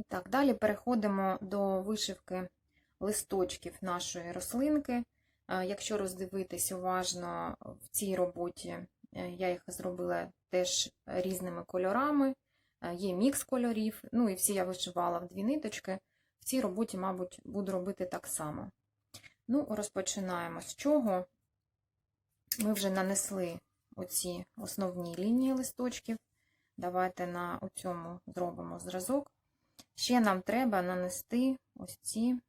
І так, далі переходимо до вишивки листочків нашої рослинки. Е, Якщо роздивитись уважно в цій роботі, е, я їх зробила теж різними кольорами, е, є мікс кольорів, ну і всі я вишивала в дві ниточки. В цій роботі, мабуть, буду робити так само. Ну, розпочинаємо з чого. Ми вже нанесли оці основні лінії листочків. Давайте на цьому зробимо зразок. Ще нам треба нанести ось ці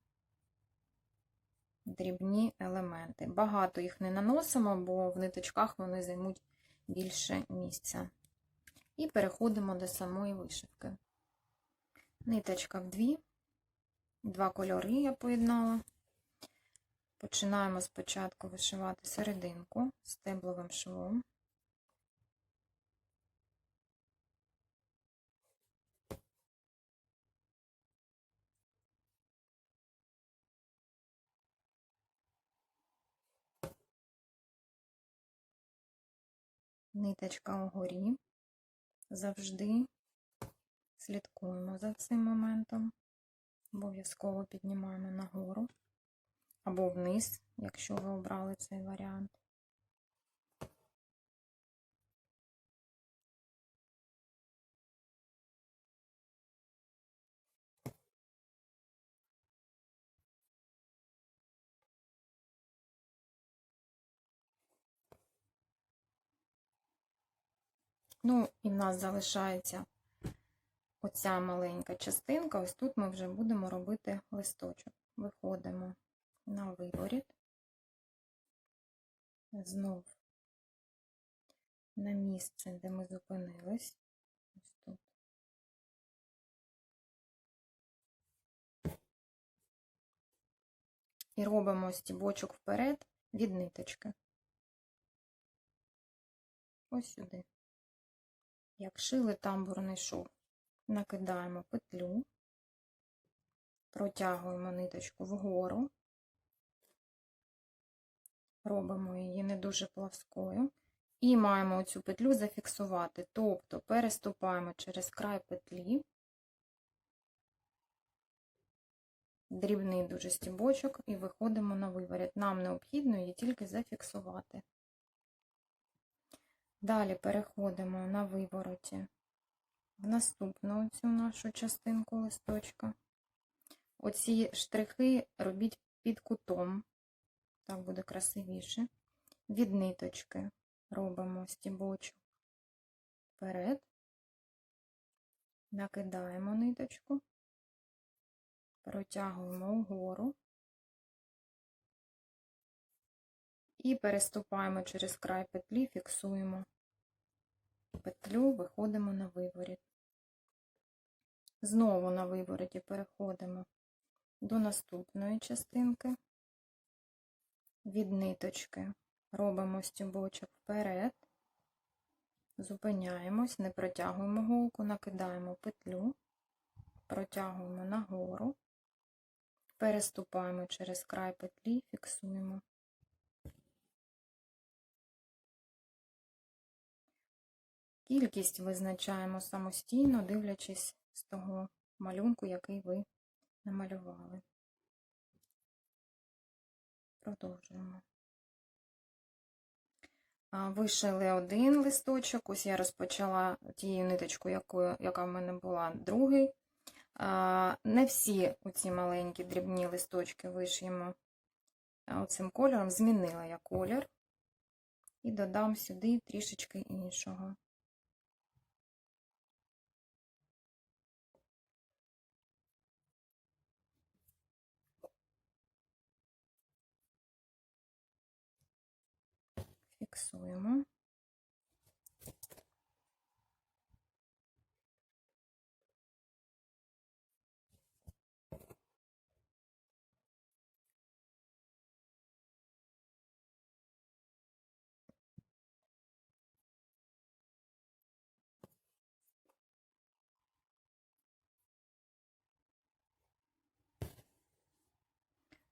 дрібні елементи. Багато їх не наносимо, бо в ниточках вони займуть більше місця. І переходимо до самої вишивки. Ниточка в дві, два кольори я поєднала. Починаємо спочатку вишивати серединку стебловим швом. Ниточка угорі. Завжди слідкуємо за цим моментом. Обов'язково піднімаємо нагору або вниз, якщо ви обрали цей варіант. Ну, і в нас залишається оця маленька частинка. Ось тут ми вже будемо робити листочок. Виходимо на виворіт, знов на місце, де ми зупинились. Ось тут. І робимо стібочок вперед від ниточки. Ось сюди. Як шили тамбурний шов. Накидаємо петлю, протягуємо ниточку вгору, робимо її не дуже плоскою, і маємо цю петлю зафіксувати, тобто переступаємо через край петлі, дрібний дуже стібочок і виходимо на виворіт. Нам необхідно її тільки зафіксувати. Далі переходимо на вивороті. В наступну цю нашу частинку листочка. Оці штрихи робіть під кутом, так буде красивіше. Від ниточки робимо стібочок. Вперед, накидаємо ниточку, протягуємо угору і переступаємо через край петлі, фіксуємо петлю, виходимо на виворіт. Знову на вивороті переходимо до наступної частинки. Від ниточки робимо стібочок вперед, зупиняємось, не протягуємо голку, накидаємо петлю, протягуємо нагору, переступаємо через край петлі, фіксуємо. Кількість визначаємо самостійно, дивлячись з того малюнку, який ви намалювали. Продовжуємо. Вишили один листочок, ось я розпочала тією ниточкою, яка в мене була другий. Не всі оці маленькі дрібні листочки вишиємо оцим кольором, змінила я колір і додам сюди трішечки іншого. Фіксуємо.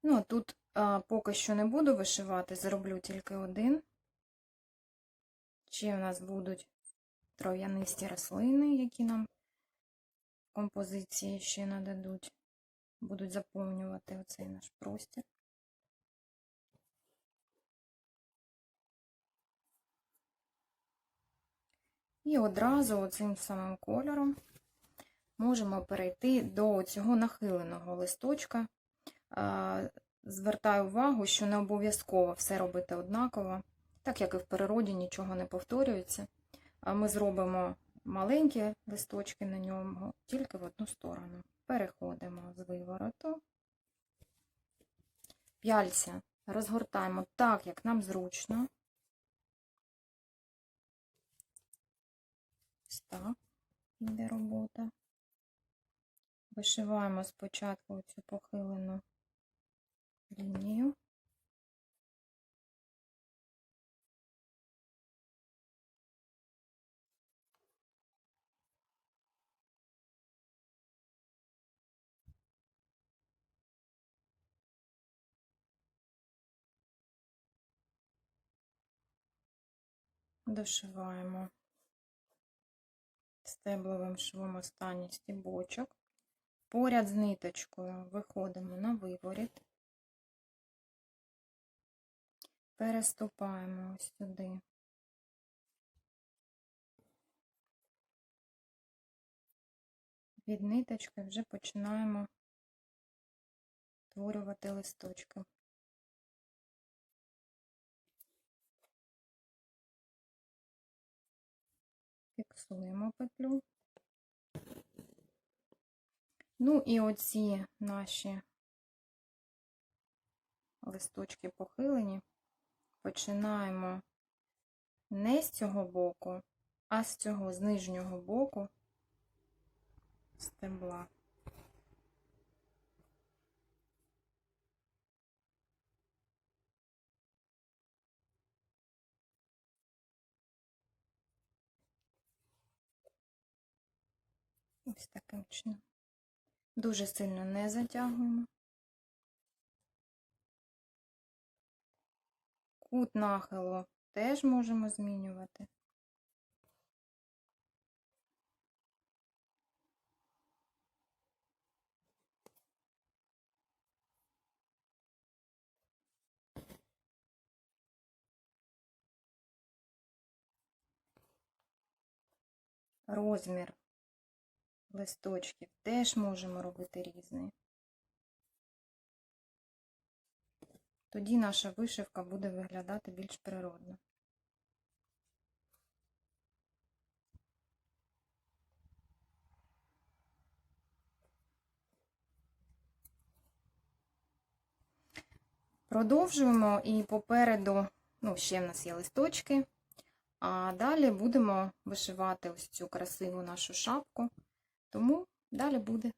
Ну, тут а, поки що не буду вишивати, зроблю тільки один. Ще у нас будуть трав'янисті рослини, які нам композиції ще нададуть, будуть заповнювати оцей наш простір. І одразу цим самим кольором можемо перейти до цього нахиленого листочка. Звертаю увагу, що не обов'язково все робити однаково, так як і в природі нічого не повторюється. Ми зробимо маленькі листочки на ньому тільки в одну сторону. Переходимо з вивороту. П'яльця розгортаємо так, як нам зручно. Ось так йде робота. Вишиваємо спочатку цю похилену лінію. Дошиваємо стебловим швом останній стібочок. Поряд з ниточкою виходимо на виворіт, переступаємо ось сюди. Від ниточки вже починаємо створювати листочки. Фіксуємо петлю. Ну і оці наші листочки похилені, починаємо не з цього боку, а з цього з нижнього боку стебла. Ось таким чином. Дуже сильно не затягуємо. Кут нахилу теж можемо змінювати. Розмір листочків теж можемо робити різний. Тоді наша вишивка буде виглядати більш природно. Продовжуємо і попереду, ну, ще в нас є листочки, а далі будемо вишивати ось цю красиву нашу шапку. Тому далі буде.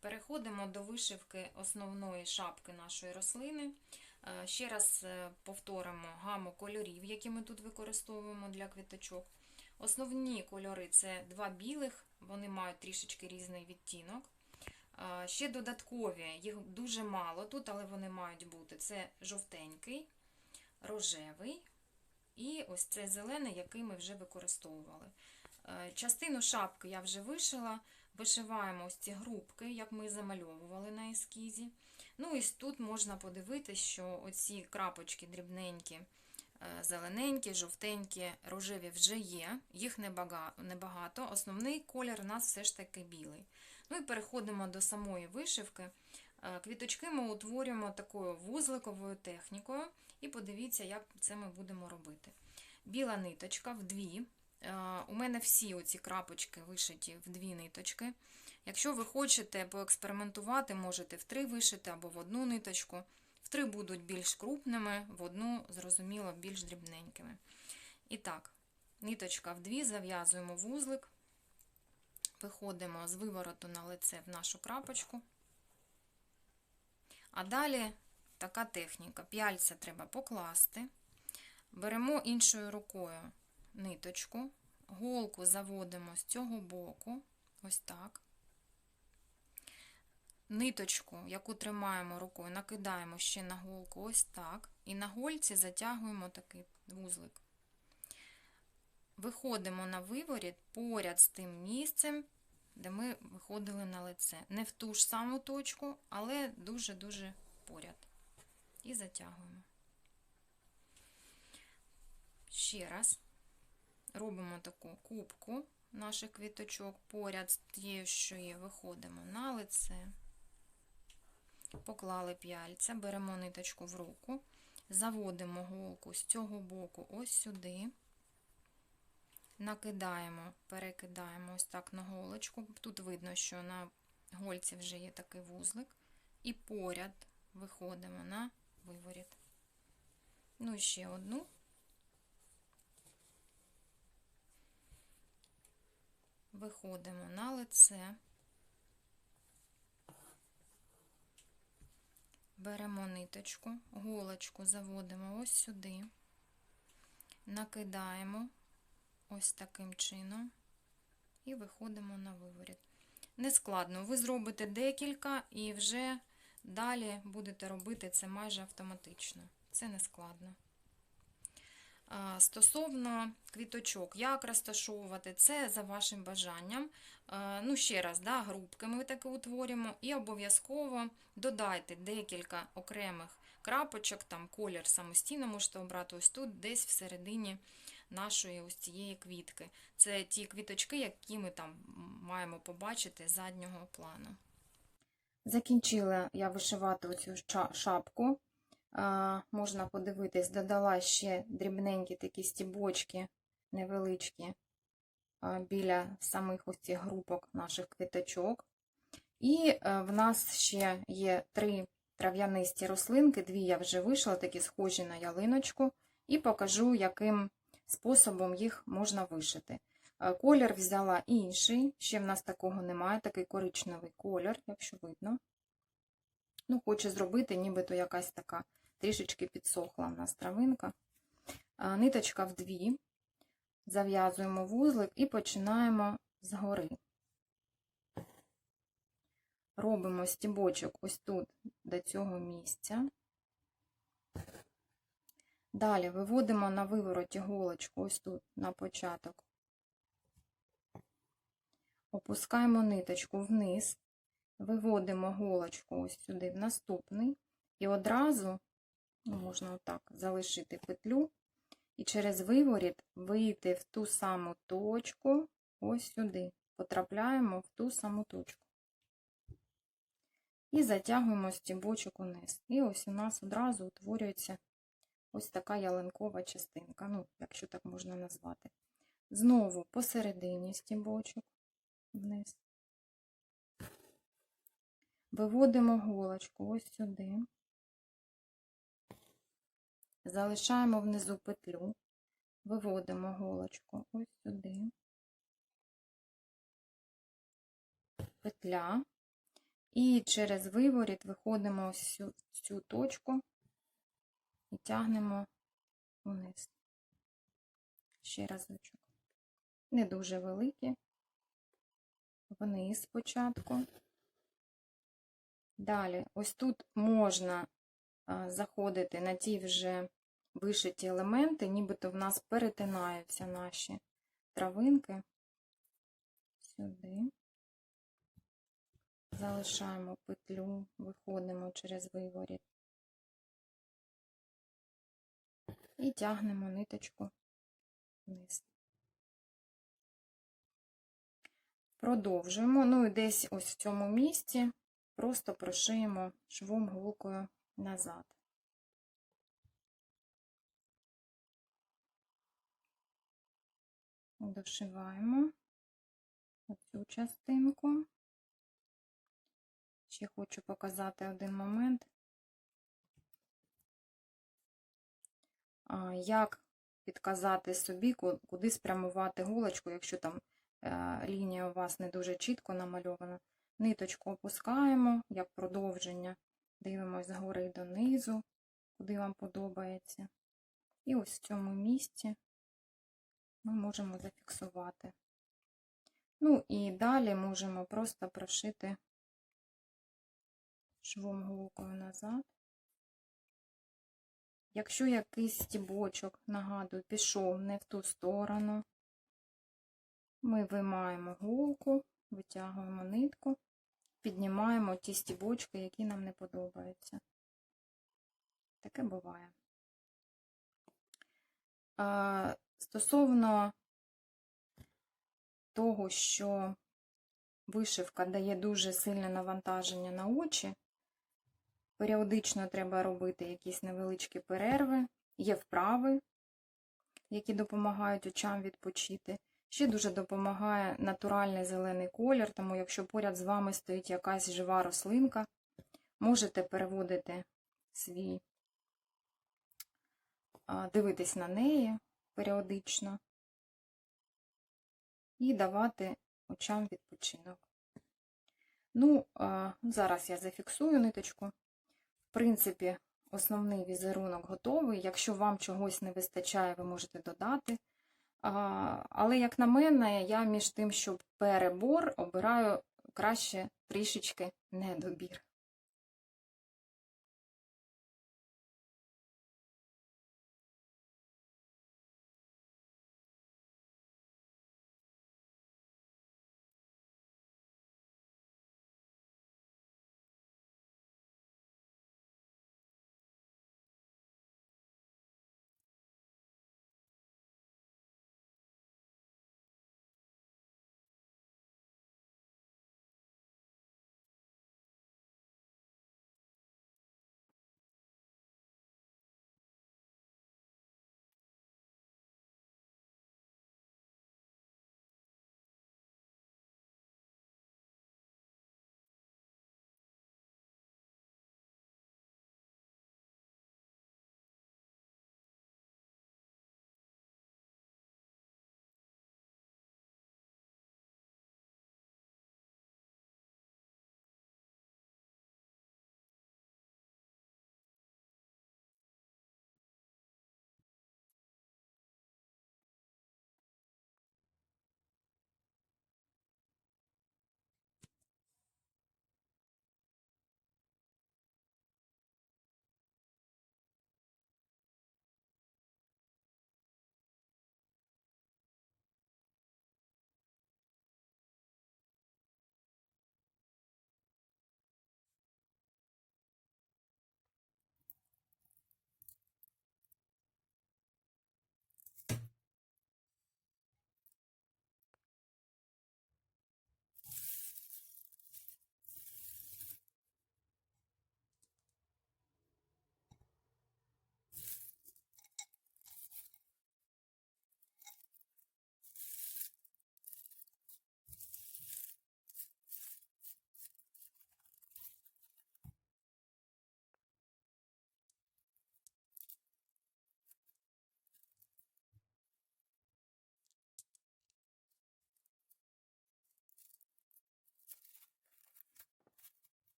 Переходимо до вишивки основної шапки нашої рослини. Е, Ще раз е, повторимо гаму кольорів, які ми тут використовуємо для квіточок. Основні кольори це два білих, вони мають трішечки різний відтінок. Е, Ще додаткові, їх дуже мало тут, але вони мають бути. Це жовтенький, рожевий і ось цей зелений, який ми вже використовували. Е, Частину шапки я вже вишила. Вишиваємо ось ці грубки, як ми замальовували на ескізі. Ну і тут можна подивитися, що оці крапочки дрібненькі, е, зелененькі, жовтенькі, рожеві вже є, їх небагато. Основний колір у нас все ж таки білий. Ну і переходимо до самої вишивки. Е, Квіточки ми утворюємо такою вузликовою технікою, і подивіться, як це ми будемо робити. Біла ниточка в дві. Е, У мене всі оці крапочки вишиті в дві ниточки. Якщо ви хочете поекспериментувати, можете в три вишити або в одну ниточку. В три будуть більш крупними, в одну, зрозуміло, більш дрібненькими. І так, ниточка в дві, зав'язуємо вузлик, виходимо з вивороту на лице в нашу крапочку. А далі така техніка. П'яльця треба покласти. Беремо іншою рукою ниточку, голку заводимо з цього боку, ось так. Ниточку, яку тримаємо рукою, накидаємо ще на голку ось так. І на гольці затягуємо такий вузлик. Виходимо на виворіт поряд з тим місцем, де ми виходили на лице. Не в ту ж саму точку, але дуже-дуже поряд. І затягуємо. Ще раз робимо таку кубку наших квіточок поряд з тією, що є, виходимо на лице. Поклали п'яльця, беремо ниточку в руку, заводимо голку з цього боку ось сюди, накидаємо, перекидаємо ось так на голочку. Тут видно, що на гольці вже є такий вузлик, і поряд виходимо на виворіт. Ну і ще одну. Виходимо на лице. Беремо ниточку, голочку заводимо ось сюди, накидаємо ось таким чином і виходимо на виворіт. Нескладно, ви зробите декілька і вже далі будете робити це майже автоматично. Це не складно. Стосовно квіточок, як розташовувати, це за вашим бажанням. Ну, ще раз, да, групки ми таки утворюємо, і обов'язково додайте декілька окремих крапочок, там колір самостійно можете обрати ось тут, десь всередині нашої ось цієї квітки. Це ті квіточки, які ми там маємо побачити заднього плану. Закінчила я вишивати оцю шапку. Можна подивитись, додала ще дрібненькі такі стібочки невеличкі біля самих ось цих групок наших квіточок. І е, в нас ще є три трав'янисті рослинки, дві я вже вишила, такі схожі на ялиночку, і покажу, яким способом їх можна вишити. Е, Колір взяла інший, ще в нас такого немає, такий коричневий колір, якщо видно. Ну, хочу зробити, нібито якась така трішечки підсохла в нас травинка. Ниточка в дві, зав'язуємо вузлик і починаємо згори. Робимо стібочок ось тут до цього місця. Далі виводимо на вивороті голочку ось тут на початок. Опускаємо ниточку вниз, виводимо голочку ось сюди в наступний, і одразу можна отак залишити петлю, і через виворіт вийти в ту саму точку, ось сюди. Потрапляємо в ту саму точку. І затягуємо стібочок униз. І ось у нас одразу утворюється ось така ялинкова частинка, ну, якщо так можна назвати. Знову посередині стібочок вниз. Виводимо голочку ось сюди. Залишаємо внизу петлю, виводимо голочку ось сюди, петля, і через виворіт виходимо ось цю, цю точку і тягнемо вниз. Ще разочок. Не дуже великі, вниз спочатку. Далі, ось тут можна заходити на ті вже вишиті елементи, нібито в нас перетинаються наші травинки. Сюди. Залишаємо петлю, виходимо через виворіт. І тягнемо ниточку вниз. Продовжуємо. Ну і десь ось в цьому місці просто прошиємо швом голкою назад. Дошиваємо оцю частинку. Ще хочу показати один момент, як підказати собі, куди спрямувати голочку, якщо там е, лінія у вас не дуже чітко намальована. Ниточку опускаємо як продовження Дивимось згори донизу, куди вам подобається. І ось в цьому місці ми можемо зафіксувати. Ну і далі можемо просто прошити швом голкою назад. Якщо якийсь стібочок, нагадую, пішов не в ту сторону, ми виймаємо голку витягуємо нитку, піднімаємо ті стібочки, які нам не подобаються. Таке буває. Стосовно того, що вишивка дає дуже сильне навантаження на очі, періодично треба робити якісь невеличкі перерви, є вправи, які допомагають очам відпочити. Ще дуже допомагає натуральний зелений колір, тому якщо поряд з вами стоїть якась жива рослинка, можете переводити свій, дивитись на неї періодично і давати очам відпочинок. Ну, зараз я зафіксую ниточку. В принципі, основний візерунок готовий. Якщо вам чогось не вистачає, ви можете додати. Але, як на мене, я між тим, щоб перебор, обираю краще трішечки недобір.